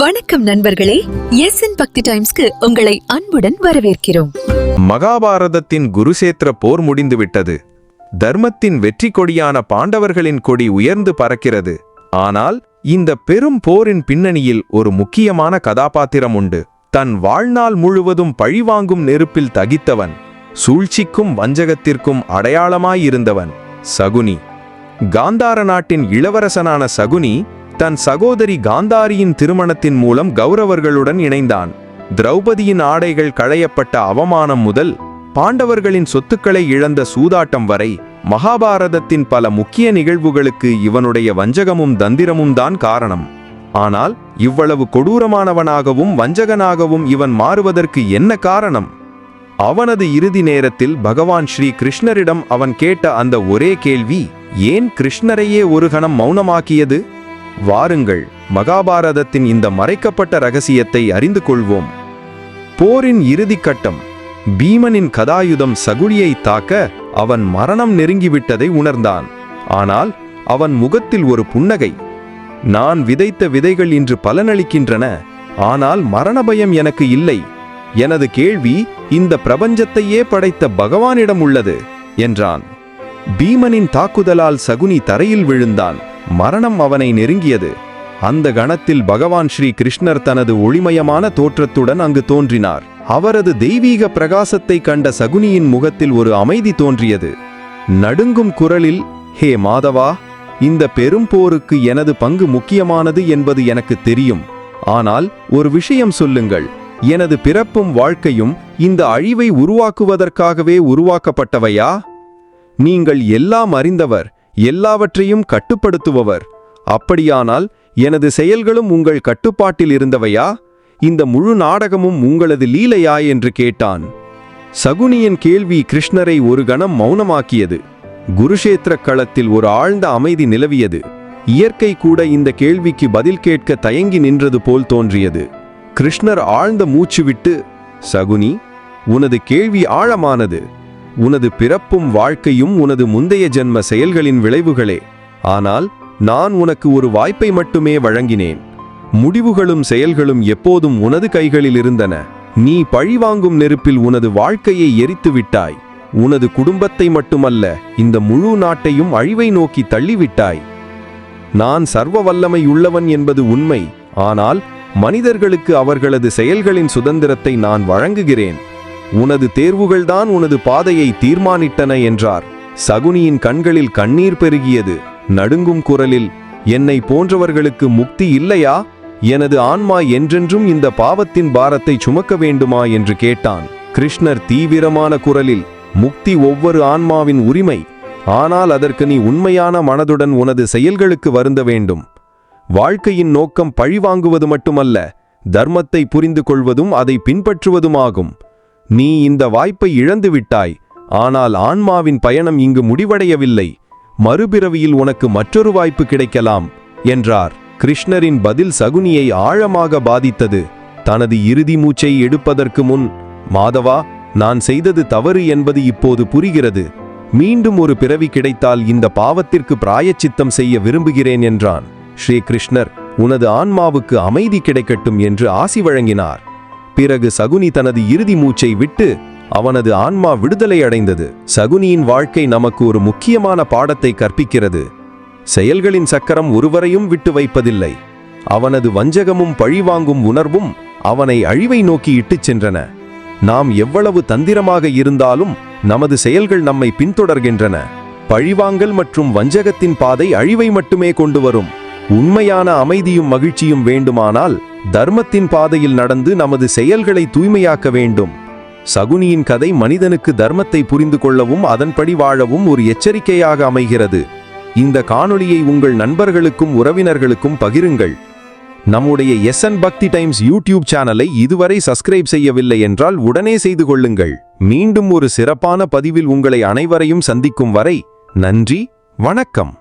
வணக்கம் நண்பர்களே. S N பக்தி டைம்ஸ்க்கு உங்களை அன்புடன் வரவேற்கிறோம். மகாபாரதத்தின் குருசேத்திர போர் முடிந்துவிட்டது. தர்மத்தின் வெற்றி கொடியான பாண்டவர்களின் கொடி உயர்ந்து பறக்கிறது. ஆனால் இந்த பெரும் போரின் பின்னணியில் ஒரு முக்கியமான கதாபாத்திரம் உண்டு. தன் வாழ்நாள் முழுவதும் பழிவாங்கும் நெருப்பில் தகித்தவன் சூழ்ச்சிக்கும் வஞ்சகத்திற்கும் அடையாளமாயிருந்தவன் சகுனி. காந்தார நாட்டின் இளவரசனான சகுனி தன் சகோதரி காந்தாரியின் திருமணத்தின் மூலம் கௌரவர்களுடன் இணைந்தான். திரௌபதியின் ஆடைகள் களையப்பட்ட அவமானம் முதல் பாண்டவர்களின் சொத்துக்களை இழந்த சூதாட்டம் வரை மகாபாரதத்தின் பல முக்கிய நிகழ்வுகளுக்கு இவனுடைய வஞ்சகமும் தந்திரமும் தான் காரணம். ஆனால் இவ்வளவு கொடூரமானவனாகவும் வஞ்சகனாகவும் இவன் மாறுவதற்கு என்ன காரணம்? அவனது இறுதி நேரத்தில் பகவான் ஸ்ரீ கிருஷ்ணரிடம் அவன் கேட்ட அந்த ஒரே கேள்வி ஏன் கிருஷ்ணரையே ஒரு கணம் மௌனமாக்கியது? வாருங்கள் மகாபாரதத்தின் இந்த மறைக்கப்பட்ட ரகசியத்தை அறிந்து கொள்வோம். போரின் இறுதிக் கட்டம் பீமனின் கதாயுதம் சகுலியை தாக்க அவன் மரணம் நெருங்கிவிட்டதை உணர்ந்தான். ஆனால் அவன் முகத்தில் ஒரு புன்னகை. நான் விதைத்த விதைகள் இன்று பலனளிக்கின்றன ஆனால் மரண பயம் எனக்கு இல்லை. எனது கேள்வி இந்த பிரபஞ்சத்தையே படைத்த பகவானிடம் உள்ளது என்றான். பீமனின் தாக்குதலால் சகுனி தரையில் விழுந்தான். மரணம் அவனை நெருங்கியது. அந்த கணத்தில் பகவான் ஸ்ரீ கிருஷ்ணர் தனது ஒளிமயமான தோற்றத்துடன் அங்கு தோன்றினார். அவரது தெய்வீக பிரகாசத்தை கண்ட சகுனியின் முகத்தில் ஒரு அமைதி தோன்றியது. நடுங்கும் குரலில் ஹே மாதவா இந்த பெரும் போருக்கு எனது பங்கு முக்கியமானது என்பது எனக்கு தெரியும். ஆனால் ஒரு விஷயம் சொல்லுங்கள். எனது பிறப்பும் வாழ்க்கையும் இந்த அழிவை உருவாக்குவதற்காகவே உருவாக்கப்பட்டவையா? நீங்கள் எல்லாம் அறிந்தவர் எல்லாவற்றையும் கட்டுப்படுத்துபவர். அப்படியானால் எனது செயல்களும் உங்கள் கட்டுப்பாட்டில் இருந்தவையா? இந்த முழு நாடகமும் உங்களது லீலையா? என்று கேட்டான். சகுனியின் கேள்வி கிருஷ்ணரை ஒரு கணம் மௌனமாக்கியது. குருஷேத்திர களத்தில் ஒரு ஆழ்ந்த அமைதி நிலவியது. இயற்கை கூட இந்த கேள்விக்கு பதில் கேட்க தயங்கி நின்றது போல் தோன்றியது. கிருஷ்ணர் ஆழ்ந்த மூச்சு விட்டு சகுனி உனது கேள்வி ஆழமானது. உனது பிறப்பும் வாழ்க்கையும் உனது முந்தைய ஜென்ம செயல்களின் விளைவுகளே. ஆனால் நான் உனக்கு ஒரு வாய்ப்பை மட்டுமே வழங்கினேன். முடிவுகளும் செயல்களும் எப்போதும் உனது கைகளில் இருந்தன. நீ பழிவாங்கும் நெருப்பில் உனது வாழ்க்கையை எரித்து விட்டாய். உனது குடும்பத்தை மட்டுமல்ல இந்த முழு நாட்டையும் அழிவை நோக்கி தள்ளிவிட்டாய். நான் சர்வ வல்லமை உள்ளவன் என்பது உண்மை. ஆனால் மனிதர்களுக்கு அவர்களது செயல்களின் சுதந்திரத்தை நான் வழங்குகிறேன். உனது தேர்வுகள்தான் உனது பாதையை தீர்மானிட்டன என்றார். சகுனியின் கண்களில் கண்ணீர் பெருகியது. நடுங்கும் குரலில் என்னை போன்றவர்களுக்கு முக்தி இல்லையா? எனது ஆன்மா என்றென்றும் இந்த பாவத்தின் பாரத்தை சுமக்க வேண்டுமா? என்று கேட்டான். கிருஷ்ணர் தீவிரமான குரலில் முக்தி ஒவ்வொரு ஆன்மாவின் உரிமை. ஆனால் அதற்கு நீ உண்மையான மனதுடன் உனது செயல்களுக்கு வருந்த வேண்டும். வாழ்க்கையின் நோக்கம் பழிவாங்குவது மட்டுமல்ல தர்மத்தை புரிந்து கொள்வதும் அதை பின்பற்றுவதுமாகும். நீ இந்த வாய்ப்பை இழந்து விட்டாய். ஆனால் ஆன்மாவின் பயணம் இங்கு முடிவடையவில்லை. மறுபிறவியில் உனக்கு மற்றொரு வாய்ப்பு கிடைக்கலாம் என்றார். கிருஷ்ணரின் பதில் சகுனியை ஆழமாக பாதித்தது. தனது இறுதி மூச்சை எடுப்பதற்கு முன் மாதவா நான் செய்தது தவறு என்பது இப்போது புரிகிறது. மீண்டும் ஒரு பிறவி கிடைத்தால் இந்த பாவத்திற்கு பிராயச்சித்தம் செய்ய விரும்புகிறேன் என்றான். ஸ்ரீ கிருஷ்ணர் உனது ஆன்மாவுக்கு அமைதி கிடைக்கட்டும் என்று ஆசி வழங்கினார். பிறகு சகுனி தனது இறுதி மூச்சை விட்டு அவனது ஆன்மா விடுதலை அடைந்தது. சகுனியின் வாழ்க்கை நமக்கு ஒரு முக்கியமான பாடத்தை கற்பிக்கிறது. செயல்களின் சக்கரம் ஒருவரையும் விட்டு வைப்பதில்லை. அவனது வஞ்சகமும் பழிவாங்கும் உணர்வும் அவனை அழிவை நோக்கி இட்டுச் சென்றன. நாம் எவ்வளவு தந்திரமாக இருந்தாலும் நமது செயல்கள் நம்மை பின்தொடர்கின்றன. பழிவாங்கல் மற்றும் வஞ்சகத்தின் பாதை அழிவை மட்டுமே கொண்டு வரும். உண்மையான அமைதியும் மகிழ்ச்சியும் வேண்டுமானால் தர்மத்தின் பாதையில் நடந்து நமது செயல்களை தூய்மையாக்க வேண்டும். சகுனியின் கதை மனிதனுக்கு தர்மத்தை புரிந்து கொள்ளவும் அதன்படி வாழவும் ஒரு எச்சரிக்கையாக அமைகிறது. இந்த காணொளியை உங்கள் நண்பர்களுக்கும் உறவினர்களுக்கும் பகிருங்கள். நம்முடைய எஸ்என் பக்தி டைம்ஸ் யூடியூப் சேனலை இதுவரை சப்ஸ்கிரைப் செய்யவில்லை என்றால் உடனே செய்து கொள்ளுங்கள். மீண்டும் ஒரு சிறப்பான பதிவில் உங்களை அனைவரையும் சந்திக்கும் வரை நன்றி வணக்கம்.